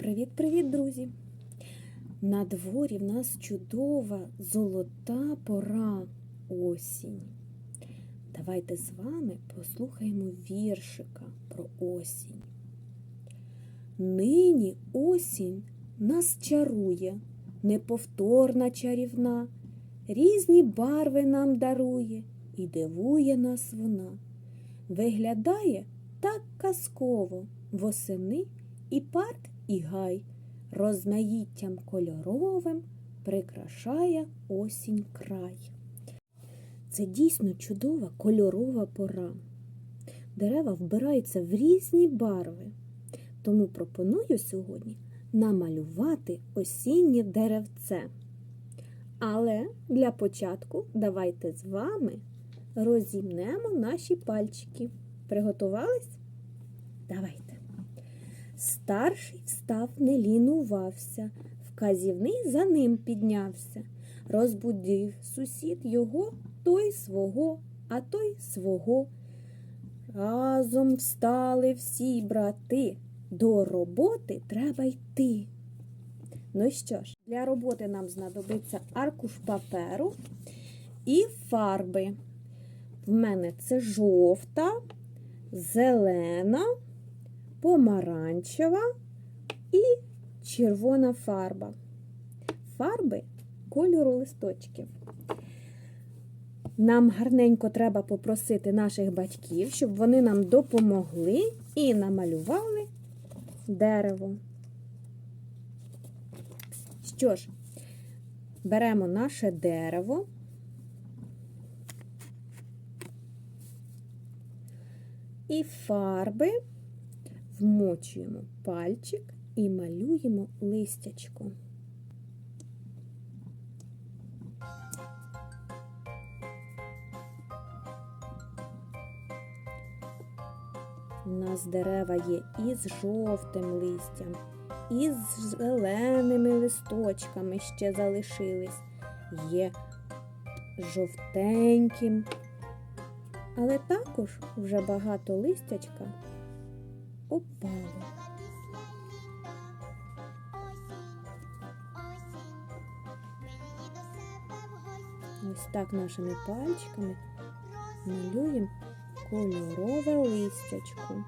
Привіт-привіт, друзі! На дворі в нас чудова золота пора осінь. Давайте з вами послухаємо віршика про осінь. Нині осінь нас чарує, неповторна чарівна, різні барви нам дарує і дивує нас вона. Виглядає так казково восени і парк, і гай, розмаїттям кольоровим прикрашає осінь край. Це дійсно чудова кольорова пора. Дерева вбираються в різні барви. Тому пропоную сьогодні намалювати осіннє деревце. Але для початку давайте з вами розімнемо наші пальчики. Приготувались? Давайте. Старший встав, не лінувався, вказівний за ним піднявся. Розбудив сусід його, той свого, а той свого. Разом встали всі брати. До роботи треба йти. Ну що ж, для роботи нам знадобиться аркуш паперу і фарби. В мене це жовта, зелена, помаранчева і червона фарба. Фарби кольору листочків. Нам гарненько треба попросити наших батьків, щоб вони нам допомогли і намалювали дерево. Що ж, беремо наше дерево. І фарби вмочуємо пальчик і малюємо листячко. У нас дерева є із жовтим листям, і з зеленими листочками ще залишились, є жовтеньким, але також вже багато листячка опало. Ось так нашими пальчиками малюємо кольорове листячко.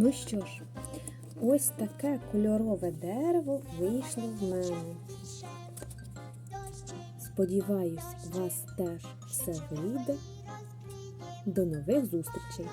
Ну що ж, ось таке кольорове дерево вийшло в мене. Сподіваюсь, у вас теж все вийде. До нових зустрічей!